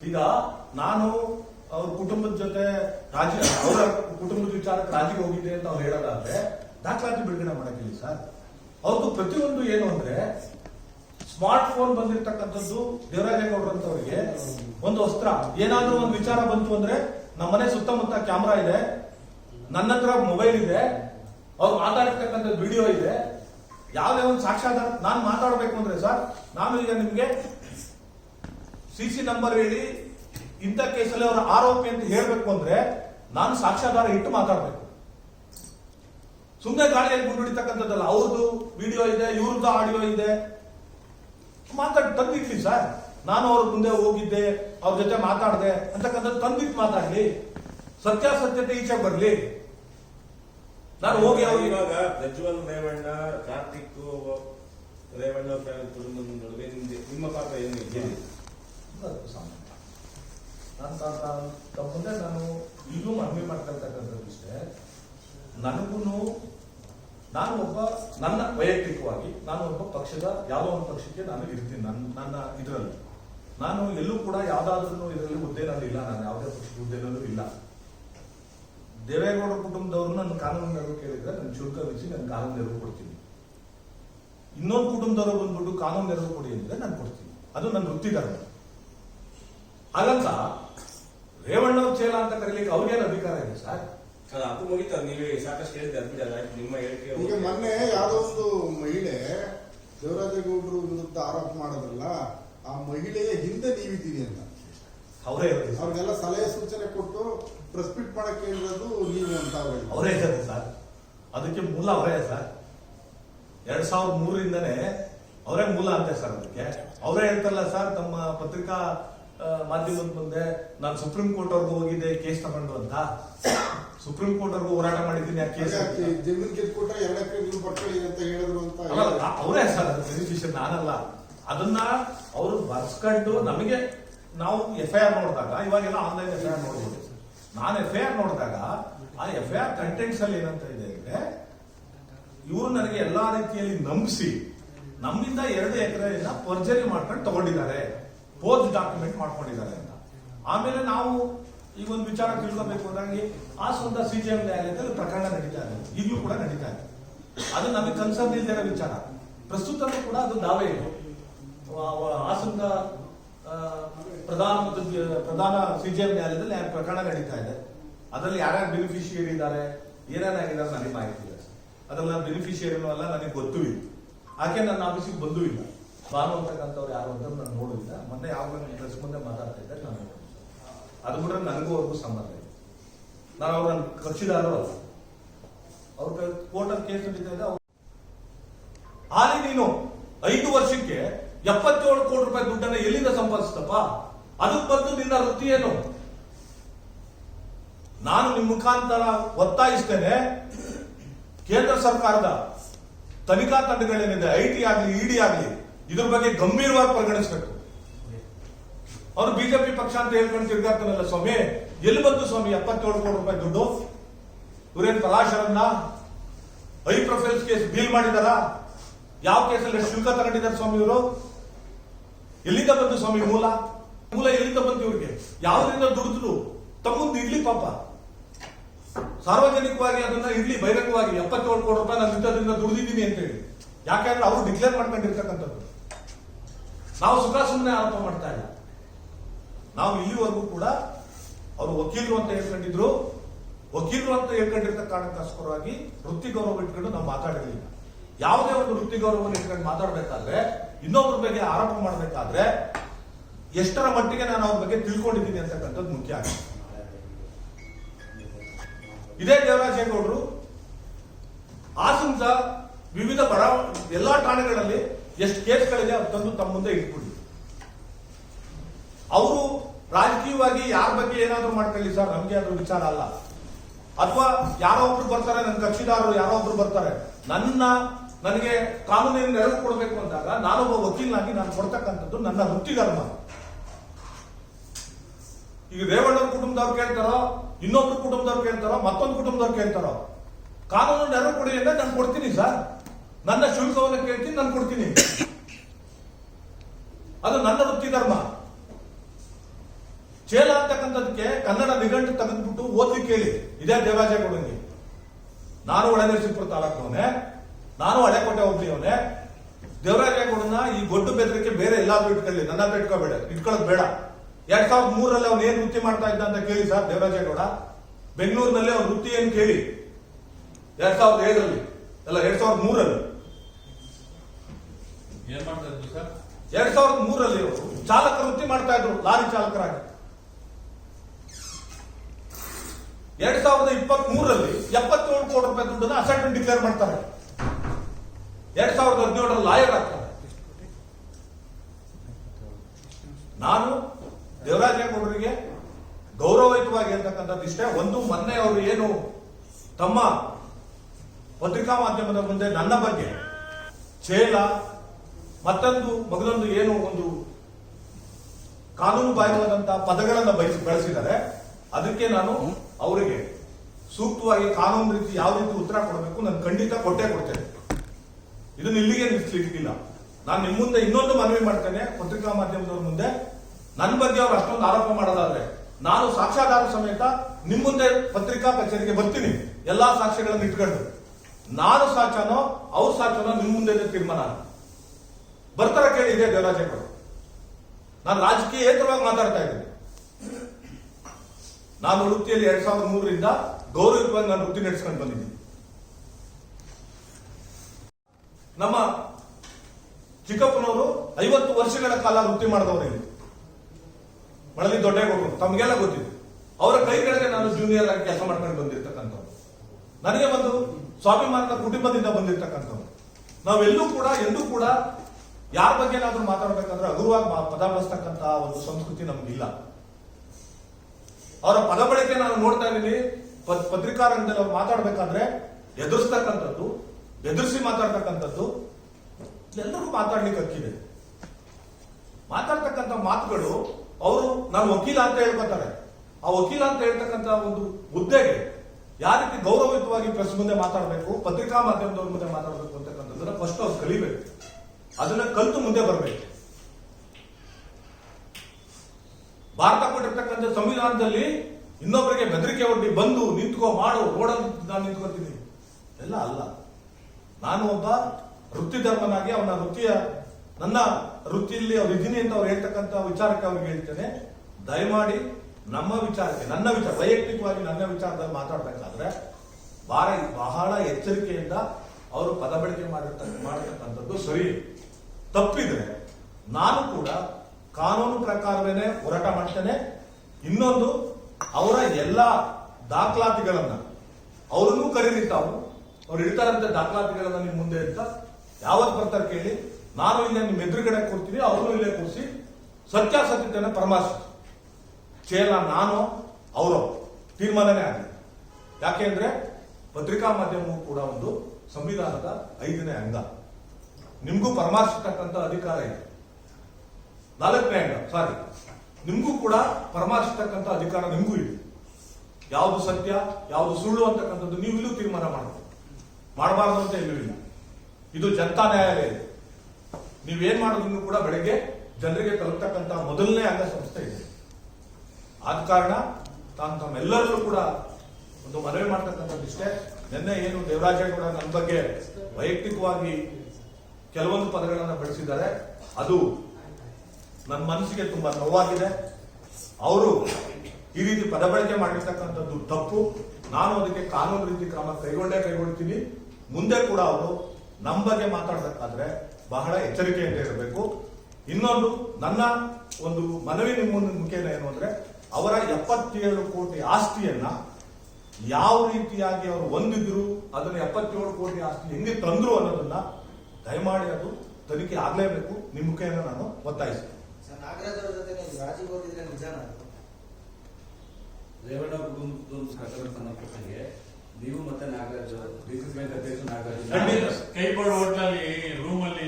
ಈಗ ನಾನು ಅವ್ರ ಕುಟುಂಬದ ಜೊತೆ ರಾಜ್ಯ ಅವರ ಕುಟುಂಬದ ವಿಚಾರಕ್ಕೆ ರಾಜಿಗೆ ಹೋಗಿದ್ದೆ ಅಂತ ಅವ್ರು ಹೇಳೋದಾದ್ರೆ ದಾಖಲಾತಿ ಬಿಡುಗಡೆ ಮಾಡಕ್ಕಿಲ್ಲ ಸರ್. ಅವ್ರದ್ದು ಪ್ರತಿಯೊಂದು ಏನು ಅಂದ್ರೆ ಸ್ಮಾರ್ಟ್ ಫೋನ್ ಬಂದಿರತಕ್ಕಂಥದ್ದು ದೇವರಾಜೇಗೌಡರು ಒಂದು ವಸ್ತ್ರ. ಏನಾದ್ರೂ ಒಂದು ವಿಚಾರ ಬಂತು ಅಂದ್ರೆ ನಮ್ಮ ಮನೆ ಸುತ್ತಮುತ್ತ ಕ್ಯಾಮ್ರಾ ಇದೆ, ನನ್ನ ಹತ್ರ ಮೊಬೈಲ್ ಇದೆ, ಅವ್ರು ಮಾತಾಡಿರ್ತಕ್ಕಂಥ ವಿಡಿಯೋ ಇದೆ. ಯಾವುದೇ ಒಂದು ಸಾಕ್ಷಾಧಾರ ನಾನು ಮಾತಾಡಬೇಕು ಅಂದ್ರೆ ಸರ್, ನಾನು ಈಗ ನಿಮ್ಗೆ ಸಿ ಸಿ ನಂಬರ್ ಹೇಳಿ ಇಂಥ ಕೇಸಲ್ಲಿ ಅವರ ಆರೋಪಿ ಅಂತ ಹೇಳಬೇಕು ಅಂದ್ರೆ ನಾನು ಸಾಕ್ಷ್ಯಾಧಾರ ಇಟ್ಟು ಮಾತಾಡಬೇಕು. ಸುಮ್ಮನೆ ಗಾಳಿಯಲ್ಲಿ ಮುಂದಿಡಿತಕ್ಕಂಥದ್ದಲ್ಲ ಅವ್ರದ್ದು ವಿಡಿಯೋ ಇದೆ, ಇವ್ರದ್ದು ಆಡಿಯೋ ಇದೆ. ಮಾತಾಡಿ, ತಂದಿಟ್ಲಿ ಸರ್. ನಾನು ಅವ್ರ ಮುಂದೆ ಹೋಗಿದ್ದೆ, ಅವ್ರ ಜೊತೆ ಮಾತಾಡಿದೆ ಅಂತಕ್ಕಂಥದ್ದು ತಂದಿಟ್ಟು ಮಾತಾಡಲಿ. ಸತ್ಯಾಸತ್ಯತೆ ಈಚೆ ಬರಲಿ. ನಾನು ಹೋಗಿ ಅವ್ರು ಇವಾಗ ಪ್ರಜ್ವಲ್ ರೇವಣ್ಣ, ಕಾರ್ತಿಕ್, ರೇವಣ್ಣ ನಿಮ್ಮ ಪಾತ್ರ ಏನು ಹೇಳಿ ಅದು ಸಾಮಾನ್ಯ. ನಾನು ತಾ- ತಾ- ತಮ್ಮ ಮುಂದೆ ನಾನು ಈಗಲೂ ಮನವಿ ಮಾಡ್ಕೊಳ್ತಕ್ಕಂಥದ್ದು ಇಷ್ಟೇ ನನಗೂ ನಾನು ಒಬ್ಬ ನನ್ನ ವೈಯಕ್ತಿಕವಾಗಿ ನಾನು ಒಬ್ಬ ಪಕ್ಷದ ಯಾವ ಒಂದು ಪಕ್ಷಕ್ಕೆ ನಾನು ಇರ್ತೀನಿ ನನ್ನ ನನ್ನ ಇದರಲ್ಲಿ. ನಾನು ಎಲ್ಲೂ ಕೂಡ ಯಾವ್ದಾದ್ರೂ ಇದರಲ್ಲಿ ಹುದ್ದೆನಲ್ಲಿ ಇಲ್ಲ, ನಾನು ಯಾವುದೇ ಪಕ್ಷದ ಹುದ್ದೆನಲ್ಲೂ ಇಲ್ಲ. ದೇವೇಗೌಡ ಕುಟುಂಬದವ್ರು ನನ್ನ ಕಾನೂನು ನೆರವು ಕೇಳಿದ್ರೆ ನನ್ನ ಶುಲ್ಕ ವಿಧಿಸಿ ನನ್ನ ಕಾನೂನು ನೆರವು ಕೊಡ್ತೀನಿ. ಇನ್ನೊಂದು ಕುಟುಂಬದವರು ಬಂದ್ಬಿಟ್ಟು ಕಾನೂನು ನೆರವು ಕೊಡಿ ಅಂದ್ರೆ ನಾನು ಕೊಡ್ತೀನಿ. ಅದು ನನ್ನ ವೃತ್ತಿ ಧರ್ಮ. ಹಾಗಂತ ರೇವಣ್ಣವ್ರ ಚೇಲ ಅಂತ ಕರೀಲಿಕ್ಕೆ ಅವ್ರಿಗೇನು ಅಧಿಕಾರ ಇದೆ, ಸರ್? ಅದು ಮುಗಿತ ನೀವೇ ಸಾಕಷ್ಟು ಹೇಳಿದ್ದೆ ಅದು ನಿಮ್ಮ ಹೇಳಿಕೆ ಈಗ ಮೊನ್ನೆ ಯಾವುದೋ ಒಂದು ಮಹಿಳೆ ದೇವರಾಜೇಗೌಡರು ವಿರುದ್ಧ ಆರೋಪ ಮಾಡೋದ್ರಲ್ಲ ಆ ಮಹಿಳೆಯ ಹಿಂದೆ ನೀವಿದ್ದೀರಿ ಅಂತ. ಅವರೇ. ಅವ್ರಿಗೆಲ್ಲ ಸಲಹೆ ಸೂಚನೆ ಕೊಟ್ಟು ಪ್ರೆಸ್ ಮೀಟ್ ಮಾಡಕ್ಕೆ ಹೇಳಿರೋದು ನೀವು ಅಂತ ಅವ್ರು ಇದ್ದಾರೆ ಸರ್. ಅದಕ್ಕೆ ಮೂಲ ಅವರೇ ಸರ್. ಎರಡ್ ಸಾವಿರದ ಮೂರರಿಂದನೇ ಅವರೇ ಮೂಲ ಅಂತೆ ಸರ್ ಅದಕ್ಕೆ. ಅವರೇ ಹೇಳ್ತಾರಲ್ಲ ಸರ್ ತಮ್ಮ ಪತ್ರಿಕಾ ಮಾಧ್ಯಮದ ಮುಂದೆ ನಾನು ಸುಪ್ರೀಂ ಕೋರ್ಟ್ ಅವ್ರಿಗೆ ಹೋಗಿದ್ದೆ ಕೇಸ್ ತಗೊಂಡು ಅಂತ. ಸುಪ್ರೀಂ ಕೋರ್ಟ್ ಅವ್ರಿಗೂ ಹೋರಾಟ ಮಾಡಿದ್ದೀನಿ ಆ ಕೇಸ್. ಜಮೀನು ಜಮೀನ್ ಕಿತ್ಕೊಟ್ರೆ ಎರಡು ಎಕರೆ ನೀವು ಪಡ್ಕೊಳ್ಳಿ ಅಂತ ಹೇಳಿದ್ರು ಅಂತ ಅವರೇ ಸರ್ ಬೆನಿಫಿಷಿಯರ್ ನಾನಲ್ಲ. ಅದನ್ನ ಅವರು ಬರ್ಸ್ಕೊಂಡು ನಮಗೆ ನಾವು ಎಫ್ ಐ ಆರ್ ನೋಡಿದಾಗ ಇವಾಗೆಲ್ಲ ಆನ್ಲೈನ್ ಎಫ್ ಐ ಆರ್ ನೋಡ್ಬೋದು. ನಾನು ಎಫ್ ಐ ಆರ್ ನೋಡಿದಾಗ ಆ ಎಫ್ ಐ ಆರ್ ಕಂಟೆಂಟ್ಸ್ ಅಲ್ಲಿ ಏನಂತ ಇದೆ ಅಂದ್ರೆ ಇವರು ನನಗೆ ಎಲ್ಲಾ ರೀತಿಯಲ್ಲಿ ನಂಬಿಸಿ ನಮ್ಮಿಂದ ಎರಡು ಎಕರೆಯನ್ನ ಪರ್ಜರಿ ಮಾಡ್ಕೊಂಡು ತಗೊಂಡಿದ್ದಾರೆ. ಪೋಸ್ಟ್ ಡಾಕ್ಯುಮೆಂಟ್ ಮಾಡ್ಕೊಂಡಿದ್ದಾರೆ ಅಂತ. ಆಮೇಲೆ ನಾವು ಈ ಒಂದು ವಿಚಾರ ತಿಳ್ಕೊಬೇಕು ಅಂದಾಗಿ ಆ ಸ್ವಂತ ಸಿ ಜಿ ಎಂ ನ್ಯಾಯಾಲಯದಲ್ಲಿ ಪ್ರಕರಣ ನಡೀತಾ ಇದೆ. ಈಗಲೂ ಕೂಡ ನಡೀತಾ ಇದೆ. ಅದು ನಮಗೆ ಕನ್ಸರ್ನ್ ಇಲ್ಲದೆ ಇರೋ ವಿಚಾರ. ಪ್ರಸ್ತುತನೂ ಕೂಡ ಅದು ದಾವೆ ಇದೆ. ಹಾಸನದ ಪ್ರಧಾನ ಪ್ರಧಾನ ಸಿ ಜಿ ಎಂ ನ್ಯಾಯಾಲಯದಲ್ಲಿ ಪ್ರಕರಣ ನಡೀತಾ ಇದೆ. ಅದರಲ್ಲಿ ಯಾರ್ಯಾರು ಬೆನಿಫಿಷಿಯರಿ ಇದ್ದಾರೆ ಏನೇನಾಗಿದ್ದಾರೆ ನನಗೆ ಮಾಹಿತಿ ಇದೆ ಅದ್ರಲ್ಲಿ ನಾನು ಬೆನಿಫಿಷಿಯರಿನೂ ಅಲ್ಲ ನನಗೆ ಗೊತ್ತೂ ಇಲ್ಲ. ಆಕೆ ನನ್ನ ಆಫೀಸಿಗೆ ಬಂದೂ ಇಲ್ಲ. ಬಾನು ಅಂತಕ್ಕಂಥವ್ರು ಯಾರು ಅಂತ ನಾನು ನೋಡಿಲ್ಲ ಮೊನ್ನೆ ಯಾವಾಗ ಪ್ರೆಸ್ ಮುಂದೆ ಮಾತಾಡ್ತಾ ಇದ್ದೆ, ನಾನು. ಅದು ಬಿಟ್ರೆ ನನಗೂ ಅವ್ರಿಗೂ ಸಂಬಂಧ ಇದೆ. ನಾನು ಅವ್ರನ್ನ ಕಕ್ಷಿದಾರರು ಅಲ್ಲ. ಅವ್ರ ಕೋರ್ಟಲ್ಲಿ ಕೇಸ್ ನಡೀತಾ ನೀನು ಐದು ವರ್ಷಕ್ಕೆ ಎಪ್ಪತ್ತೇಳು ಕೋಟಿ ರೂಪಾಯಿ ದುಡ್ಡನ್ನ ಎಲ್ಲಿಂದ ಸಂಪಾದಿಸ್ತಪ್ಪ ಅದಕ್ಕೆ ಬಂದು ನಿನ್ನ ವೃತ್ತಿ ಏನು? ನಾನು ನಿಮ್ಮ ಮುಖಾಂತರ ಒತ್ತಾಯಿಸ್ತೇನೆ. ಕೇಂದ್ರ ಸರ್ಕಾರದ ತನಿಖಾ ತಂಡಗಳೇನಿದೆ, ಐ ಟಿ ಆಗಲಿ ಇಡಿ ಆಗಲಿ, ಇದ್ರ ಬಗ್ಗೆ ಗಂಭೀರವಾಗಿ ಪರಿಗಣಿಸಬೇಕು. ಅವರು ಬಿಜೆಪಿ ಪಕ್ಷ ಅಂತ ಹೇಳ್ಕೊಂಡು ತಿರ್ಗಾಡ್ತಾನಲ್ಲ ಸ್ವಾಮಿ, ಎಲ್ಲಿ ಬಂತು ಸ್ವಾಮಿ ಎಪ್ಪತ್ತೇಳು ಕೋಟಿ ರೂಪಾಯಿ ದುಡ್ಡು? ಇವ್ರೇನ್ ಪಲಾಶರನ್ನ ಹೈ ಪ್ರೊಫೈಲ್ಸ್ ಕೇಸ್ ಡೀಲ್ ಮಾಡಿದಾರ? ಯಾವ ಕೇಸಲ್ಲಿ ಶುಲ್ಕ ತಗೊಂಡಿದ್ದಾರೆ ಸ್ವಾಮಿ ಇವರು? ಎಲ್ಲಿಂದ ಬಂತು ಸ್ವಾಮಿ ಮೂಲ? ಮೂಲ ಎಲ್ಲಿಂದ ಬಂತು ಇವ್ರಿಗೆ? ಯಾವ್ದರಿಂದ ದುಡಿದ್ರು? ತಮ್ಮಂದು ಇಡ್ಲಿ ಪಾಪ. ಸಾರ್ವಜನಿಕವಾಗಿ ಅದನ್ನ ಇಡ್ಲಿ ಬಹಿರಂಗವಾಗಿ. ಎಪ್ಪತ್ತೇಳು ಕೋಟಿ ರೂಪಾಯಿ ನಾನು ಇಂಥದ್ರಿಂದ ದುಡಿದಿದ್ದೀನಿ ಅಂತ ಹೇಳಿ. ಯಾಕಂದ್ರೆ ಅವರು ಡಿಕ್ಲೇರ್ ಮಾಡ್ಕೊಂಡಿರ್ತಕ್ಕಂಥದ್ದು. ನಾವು ಸುಖ ಸುಮ್ಮನೆ ಆರೋಪ ಮಾಡ್ತಾ ಇಲ್ಲ. ನಾವು ಇಲ್ಲಿವರೆಗೂ ಕೂಡ ಅವರು ವಕೀಲರು ಅಂತ ಹೇಳ್ಕೊಂಡಿದ್ರು. ವಕೀಲರು ಅಂತ ಹೇಳ್ಕೊಂಡಿರ್ತ ಕಾರಣಕ್ಕೋಸ್ಕರವಾಗಿ ವೃತ್ತಿ ಗೌರವ ಇಟ್ಕೊಂಡು ನಾವು ಮಾತಾಡಿರಲಿಲ್ಲ. ಯಾವುದೇ ಒಂದು ವೃತ್ತಿ ಗೌರವವನ್ನು ಇಟ್ಕೊಂಡು ಮಾತಾಡಬೇಕಾದ್ರೆ, ಇನ್ನೊಬ್ಬರ ಬಗ್ಗೆ ಆರೋಪ ಮಾಡಬೇಕಾದ್ರೆ, ಎಷ್ಟರ ಮಟ್ಟಿಗೆ ನಾನು ಅವ್ರ ಬಗ್ಗೆ ತಿಳ್ಕೊಂಡಿದ್ದೀನಿ ಅಂತಕ್ಕಂಥದ್ದು ಮುಖ್ಯ ಆಗುತ್ತೆ ಇದೇ ದೇವರಾಜೇಗೌಡರು ಆಸಂಸ ವಿವಿಧ ಬಡ, ಎಲ್ಲಾ ಠಾಣೆಗಳಲ್ಲಿ ಎಷ್ಟು ಕೇಸ್ಗಳಿದೆ ಅದನ್ನು ತಮ್ಮ ಮುಂದೆ ಇಟ್ಬಿಡಿ. ಅವರು ರಾಜಕೀಯವಾಗಿ ಯಾರ ಬಗ್ಗೆ ಏನಾದರೂ ಮಾಡ್ಕೊಳ್ಳಿ ಸರ್, ನಮಗೆ ಅದು ವಿಚಾರ ಅಲ್ಲ. ಅಥವಾ ಯಾರೋ ಒಬ್ರು ಬರ್ತಾರೆ ನನ್ನ ಕಕ್ಷಿದಾರರು ಯಾರೋ ಒಬ್ರು ಬರ್ತಾರೆ. ನನ್ನ, ನನಗೆ ಕಾನೂನಿನ ನೆರವು ಕೊಡಬೇಕು ಅಂದಾಗ ನಾನೊಬ್ಬ ವಕೀಲನಾಗಿ ನಾನು ಕೊಡ್ತಕ್ಕಂಥದ್ದು ನನ್ನ ವೃತ್ತಿ ಧರ್ಮ ಈಗ ರೇವಣ್ಣ ಕುಟುಂಬದವ್ರು ಕೇಳ್ತಾರೋ, ಇನ್ನೊಬ್ರು ಕುಟುಂಬದವ್ರು ಕೇಳ್ತಾರೋ, ಮತ್ತೊಂದು ಕುಟುಂಬದವ್ರು ಕೇಳ್ತಾರೋ, ಕಾನೂನು ನೆರವು ಕೊಡಿ ಅಂದ್ರೆ ನಾನು ಕೊಡ್ತೀನಿ ಸರ್. ನನ್ನ ಶುಲ್ಕವನ್ನು ಕೇಳ್ತೀನಿ, ನಾನು ಕೊಡ್ತೀನಿ. ಅದು ನನ್ನ ವೃತ್ತಿ ಧರ್ಮ ಚೇಲ ಅಂತಕ್ಕಂಥದಕ್ಕೆ ಕನ್ನಡ ನಿಘಂಟು ತೆಗೆದ್ಬಿಟ್ಟು ಓದ್ಲಿಕ್ಕೆ ಕೇಳಿ. ಇದೇ ದೇವರಾಜೇಗೌಡನಿಗೆ ನಾನು ಒಳನರಸೀಪುರ ತಾಲೂಕವನೇ ನಾನು ಹಳೆಕೋಟೆ ದೇವರಾಜ ದೇವರಾಜೇಗೌಡನ ಈ ಗೊಡ್ಡು ಬೆದರಿಕೆ ಬೇರೆ ಎಲ್ಲಾದ್ರೂ ಇಟ್ಕೊಳ್ಳಿ. ನನ್ನ ಹತ್ರ ಇಟ್ಕೋಬೇಡ. ಇಟ್ಕೊಳ್ಳೋದು ಬೇಡ. ಎರಡ್ ಸಾವಿರದ ಮೂರರಲ್ಲಿ ಅವ್ನು ಏನ್ ವೃತ್ತಿ ಮಾಡ್ತಾ ಇದ್ದ ಅಂತ ಕೇಳಿ ಸರ್ ದೇವರಾಜೇಗೌಡ ಬೆಂಗಳೂರಿನಲ್ಲಿ ಅವ್ನ ವೃತ್ತಿ ಏನ್ ಕೇಳಿ. ಎರಡ್ ಸಾವಿರದ ಏಳರಲ್ಲಿ ಅಲ್ಲ ಎರಡ್ ಸಾವಿರದ ಮೂರಲ್ಲಿ ಏನ್ ಮಾಡ್ತಾ ಇದ್ರು ಸರ್? ಎರಡ್ ಸಾವಿರದ ಮೂರಲ್ಲಿ ಅವರು ಚಾಲಕ ವೃತ್ತಿ ಮಾಡ್ತಾ ಇದ್ರು. ಲಾರಿ ಚಾಲಕರಾಗಿ. ಎರಡ್ ಸಾವಿರದ ಇಪ್ಪತ್ತ್ ಮೂರರಲ್ಲಿ ಎಪ್ಪತ್ತೇಳು ಕೋಟಿ ರೂಪಾಯಿ ದುಡ್ಡನ್ನು ಅಸೆಟ್ ಡಿಕ್ಲೇರ್ ಮಾಡ್ತಾರೆ. ಎರಡ್ ಸಾವಿರದ ಹದಿನೇಳರಲ್ಲಿ ಲಾಯರ್ ಆಗ್ತಾರೆ. ನಾನು ದೇವರಾಜೇಗೌಡರಿಗೆ ಗೌರವಯುತವಾಗಿ ಹೇಳ್ತಕ್ಕಂಥದ್ದು ಇಷ್ಟೇ. ಒಂದು ಮೊನ್ನೆ ಅವರು ಏನು ತಮ್ಮ ಪತ್ರಿಕಾ ಮಾಧ್ಯಮದ ಮುಂದೆ ನನ್ನ ಬಗ್ಗೆ ಚೇಲ ಮತ್ತೊಂದು ಮಗದೊಂದು ಏನು ಒಂದು ಕಾನೂನು ಬಾಹಿರವಾದಂತಹ ಪದಗಳನ್ನು ಬಯಸಿ ಬಳಸಿದ್ದಾರೆ. ಅದಕ್ಕೆ ನಾನು ಅವರಿಗೆ ಸೂಕ್ತವಾಗಿ ಕಾನೂನು ರೀತಿ ಯಾವ ರೀತಿ ಉತ್ತರ ಕೊಡಬೇಕು, ನಾನು ಖಂಡಿತ ಕೊಟ್ಟೇ ಕೊಡ್ತೇನೆ. ಇದನ್ನ ಇಲ್ಲಿಗೆ ನಿಲ್ಲಿಸ್ಲಿಕ್ಕಿಲ್ಲ. ನಾನು ನಿಮ್ಮ ಮುಂದೆ ಇನ್ನೊಂದು ಮನವಿ ಮಾಡ್ತೇನೆ, ಪತ್ರಿಕಾ ಮಾಧ್ಯಮದವ್ರ ಮುಂದೆ. ನನ್ನ ಬಗ್ಗೆ ಅವ್ರು ಅಷ್ಟೊಂದು ಆರೋಪ ಮಾಡೋದಾದ್ರೆ, ನಾನು ಸಾಕ್ಷ್ಯಾಧಾರ ಸಮೇತ ನಿಮ್ಮ ಮುಂದೆ ಪತ್ರಿಕಾ ಕಚೇರಿಗೆ ಬರ್ತೀನಿ, ಎಲ್ಲಾ ಸಾಕ್ಷ್ಯಗಳನ್ನು ಇಟ್ಕೊಂಡು. ನಾನು ಸಾಚನೋ ಅವ್ರು ಸಾಚನೋ ನಿಮ್ಮ ಮುಂದೆ ತೀರ್ಮಾನ ಬರ್ತಾರ ಕೇಳಿ ಇದೆ ದೇವರಾಜೇಗೌಡ ನಾನು ರಾಜಕೀಯೇತರವಾಗಿ ಮಾತಾಡ್ತಾ ಇದ್ದೀನಿ. ನಾನು ವೃತ್ತಿಯಲ್ಲಿ ಎರಡ್ ಸಾವಿರದ ಮೂರರಿಂದ ಗೌರವಯುತವಾಗಿ ನಾನು ವೃತ್ತಿ ನಡೆಸ್ಕೊಂಡು ಬಂದಿದ್ದೀನಿ. ನಮ್ಮ ಚಿಕ್ಕಪ್ಪನವರು ಐವತ್ತು ವರ್ಷಗಳ ಕಾಲ ವೃತ್ತಿ ಮಾಡಿದವರು ಇಲ್ಲಿ. ಮಳಲಿ ದೊಡ್ಡೇಗೌಡರು ತಮಗೆಲ್ಲ ಗೊತ್ತಿದೆ. ಅವರ ಕೈ ನಾನು ಜೂನಿಯರ್ ಆಗಿ ಕೆಲಸ ಮಾಡ್ಕೊಂಡು ಬಂದಿರತಕ್ಕಂಥವ್ರು. ನನಗೆ ಒಂದು ಸ್ವಾಭಿಮಾನದ ಕುಟುಂಬದಿಂದ ಬಂದಿರತಕ್ಕಂಥವ್ರು. ನಾವೆಲ್ಲೂ ಕೂಡ, ಎಂದೂ ಕೂಡ ಯಾರ ಬಗ್ಗೆ ಏನಾದರೂ ಮಾತಾಡ್ಬೇಕಂದ್ರೆ ಅಗುರುವಾಗಿ ಪದ ಬಳಸ್ತಕ್ಕಂತಹ ಒಂದು ಸಂಸ್ಕೃತಿ ನಮ್ಗಿಲ್ಲ. ಅವರ ಪದ ಬಳಕೆ ನಾನು ನೋಡ್ತಾ ಇದ್ದೀನಿ. ಪ- ಪತ್ರಿಕಾ ರಂಗದಲ್ಲಿ ಅವ್ರು ಮಾತಾಡ್ಬೇಕಾದ್ರೆ ಎದುರಿಸ್ತಕ್ಕಂಥದ್ದು, ಎದುರಿಸಿ ಮಾತಾಡ್ತಕ್ಕಂಥದ್ದು ಎಲ್ಲರೂ ಮಾತಾಡ್ಲಿಕ್ಕೆ ಹಕ್ಕಿದೆ. ಮಾತಾಡ್ತಕ್ಕಂಥ ಮಾತುಗಳು ಅವರು ನಾನು ವಕೀಲ ಅಂತ ಹೇಳ್ಕೊತಾರೆ. ಆ ವಕೀಲ ಅಂತ ಹೇಳ್ತಕ್ಕಂಥ ಒಂದು ಹುದ್ದೆಗೆ ಯಾವ ರೀತಿ ಗೌರವಯುತವಾಗಿ ಪ್ರೆಸ್ ಮುಂದೆ ಮಾತಾಡಬೇಕು, ಪತ್ರಿಕಾ ಮಾಧ್ಯಮದವ್ರ ಮುಂದೆ ಮಾತಾಡಬೇಕು ಅಂತಕ್ಕಂಥದ್ದನ್ನ ಫಸ್ಟ್ ಅವ್ರು ಕಲಿಬೇಕು. ಅದನ್ನ ಕಲಿತು ಮುಂದೆ ಬರಬೇಕು. ಭಾರತ ಕೊಟ್ಟಿರ್ತಕ್ಕಂಥ ಸಂವಿಧಾನದಲ್ಲಿ ಇನ್ನೊಬ್ಬರಿಗೆ ಬೆದರಿಕೆ ಒಡ್ಡಿ ಬಂದು ನಿಂತ್ಕೋ, ಮಾಡು ರೋಡಲ್ಲಿ ನಾನು ನಿಂತ್ಕೊತೀನಿ ಎಲ್ಲ ಅಲ್ಲ. ನಾನು ಒಬ್ಬ ವೃತ್ತಿ ಧರ್ಮನಾಗಿ ಅವನ ವೃತ್ತಿಯ, ನನ್ನ ವೃತ್ತಿಯಲ್ಲಿ ಅವ್ರು ಇದ್ದೀನಿ ಅಂತ ಅವ್ರು ಹೇಳ್ತಕ್ಕಂಥ ವಿಚಾರಕ್ಕೆ ಅವ್ರಿಗೆ ಹೇಳ್ತೇನೆ. ದಯಮಾಡಿ ನಮ್ಮ ವಿಚಾರಕ್ಕೆ, ನನ್ನ ವಿಚಾರ, ವೈಯಕ್ತಿಕವಾಗಿ ನನ್ನ ವಿಚಾರದಲ್ಲಿ ಮಾತಾಡ್ಬೇಕಾದ್ರೆ ಬಹಳ ಬಹಳ ಎಚ್ಚರಿಕೆಯಿಂದ ಅವರು ಪದ ಬಳಕೆ ಮಾಡಿರ್ತಕ್ಕ ಮಾಡಿರ್ತಕ್ಕಂಥದ್ದು ಸರಿ. ತಪ್ಪಿದ್ರೆ ನಾನು ಕೂಡ ಕಾನೂನು ಪ್ರಕಾರವೇನೆ ಹೋರಾಟ ಮಾಡ್ತೇನೆ. ಇನ್ನೊಂದು, ಅವರ ಎಲ್ಲ ದಾಖಲಾತಿಗಳನ್ನ, ಅವರನ್ನೂ ಕರೀರಿ ತಾವು. ಅವ್ರು ಇಡ್ತಾರಂತೆ ದಾಖಲಾತಿಗಳನ್ನ ನಿಮ್ ಮುಂದೆ ಇರ್ತಾ ಯಾವತ್ ಬರ್ತಾರೆ ಕೇಳಿ. ನಾನು ಇಲ್ಲೇ ನಿಮ್ ಎದುರುಗಡೆ ಕೂರ್ತೀನಿ, ಅವ್ರನ್ನೂ ಇಲ್ಲೇ ಕೂರಿಸಿ. ಸತ್ಯಾಸತ್ಯತೆಯನ್ನು ಪರಾಮರ್ಶಿ. ಚೇಲ ನಾನು, ಅವರು. ತೀರ್ಮಾನನೇ ಆಗಲಿ. ಯಾಕೆಂದ್ರೆ ಪತ್ರಿಕಾ ಮಾಧ್ಯಮವು ಕೂಡ ಒಂದು ಸಂವಿಧಾನದ ಐದನೇ ಅಂಗ. ನಿಮಗೂ ಪರಾಮರ್ಶಿಸ್ತಕ್ಕಂಥ ಅಧಿಕಾರ ಇದೆ. ನಾಲ್ಕನೇ ಅಂಗ ಸಾರಿ ನಿಮಗೂ ಕೂಡ ಪರಾಮರ್ಶಿಸ್ತಕ್ಕಂಥ ಅಧಿಕಾರ ನಿಮಗೂ ಇದೆ. ಯಾವುದು ಸತ್ಯ, ಯಾವುದು ಸುಳ್ಳು ಅಂತಕ್ಕಂಥದ್ದು ನೀವು ಇಲ್ಲೂ ತೀರ್ಮಾನ ಮಾಡಬೇಕು. ಮಾಡಬಾರದು ಅಂತ ಇಲ್ಲೂ ಇಲ್ಲ. ಇದು ಜನತಾ ನ್ಯಾಯಾಲಯ ಇದೆ. ನೀವೇನ್ ಮಾಡೋದನ್ನು ಕೂಡ ಬೆಳಗ್ಗೆ ಜನರಿಗೆ ತಲುಪ್ತಕ್ಕಂತಹ ಮೊದಲನೇ ಅಂಗ ಸಂಸ್ಥೆ ಇದೆ. ಆದ ಕಾರಣ ತಾನು ತಮ್ಮೆಲ್ಲರಲ್ಲೂ ಕೂಡ ಒಂದು ಮನವಿ ಮಾಡ್ತಕ್ಕಂಥದ್ದು ಇಷ್ಟೇ ನಿನ್ನೆ ಏನು ದೇವರಾಜೇಗೌಡ ನನ್ನ ಬಗ್ಗೆ ವೈಯಕ್ತಿಕವಾಗಿ ಕೆಲವೊಂದು ಪದಗಳನ್ನು ಬಳಸಿದ್ದಾರೆ. ಅದು ನನ್ನ ಮನಸ್ಸಿಗೆ ತುಂಬಾ ನೋವಾಗಿದೆ. ಅವರು ಈ ರೀತಿ ಪದಬಳಕೆ ಮಾಡಿರ್ತಕ್ಕಂಥದ್ದು ತಪ್ಪು. ನಾನು ಅದಕ್ಕೆ ಕಾನೂನು ರೀತಿ ಕ್ರಮ ಕೈಗೊಂಡೇ ಕೈಗೊಳ್ತೀನಿ. ಮುಂದೆ ಕೂಡ ಅವರು ನಮ್ಮ ಬಗ್ಗೆ ಮಾತಾಡಬೇಕಾದ್ರೆ ಬಹಳ ಎಚ್ಚರಿಕೆಯಿಂದ ಇರಬೇಕು. ಇನ್ನೊಂದು, ನನ್ನ ಒಂದು ಮನವಿ ನಿಮ್ಮ ಮುಖೇನ ಏನು ಅಂದ್ರೆ, ಅವರ ಎಪ್ಪತ್ತೇಳು ಕೋಟಿ ಆಸ್ತಿಯನ್ನ ಯಾವ ರೀತಿಯಾಗಿ ಅವರು ಹೊಂದಿದ್ರು, ಅದನ್ನ ಎಪ್ಪತ್ತೇಳು ಕೋಟಿ ಆಸ್ತಿ ಹೆಂಗೆ ತಂದ್ರು ಅನ್ನೋದನ್ನ ದಯಮಾಡಿ ಅದು ತನಿಖೆ ಆಗಲೇಬೇಕು. ನಿಮ್ಮ ಮುಖೇನ ನಾನು ಒತ್ತಾಯಿಸ್ತೀನಿ. ನಾಗರಾಜ್ ಅವ್ರ ಜೊತೆ ನೀವು ರಾಜಿಗೆ ಹೋಗಿದ್ರೆ ನಿಜಾನ ಅದು? ರೇವಣ್ಣ ಕುಟುಂಬದ ಪ್ರಕರಣ ಸಂಬಂಧಪಟ್ಟಂಗೆ ನೀವು ಮತ್ತೆ ನಾಗರಾಜ್ ಡಿಸಿಸ್ ಬ್ಯಾಂಕ್ ಅಧ್ಯಕ್ಷ ನಾಗರಾಜ್. ಕೈಪಾಡು ಹೋಟ್ಲಲ್ಲಿ ರೂಮಲ್ಲಿ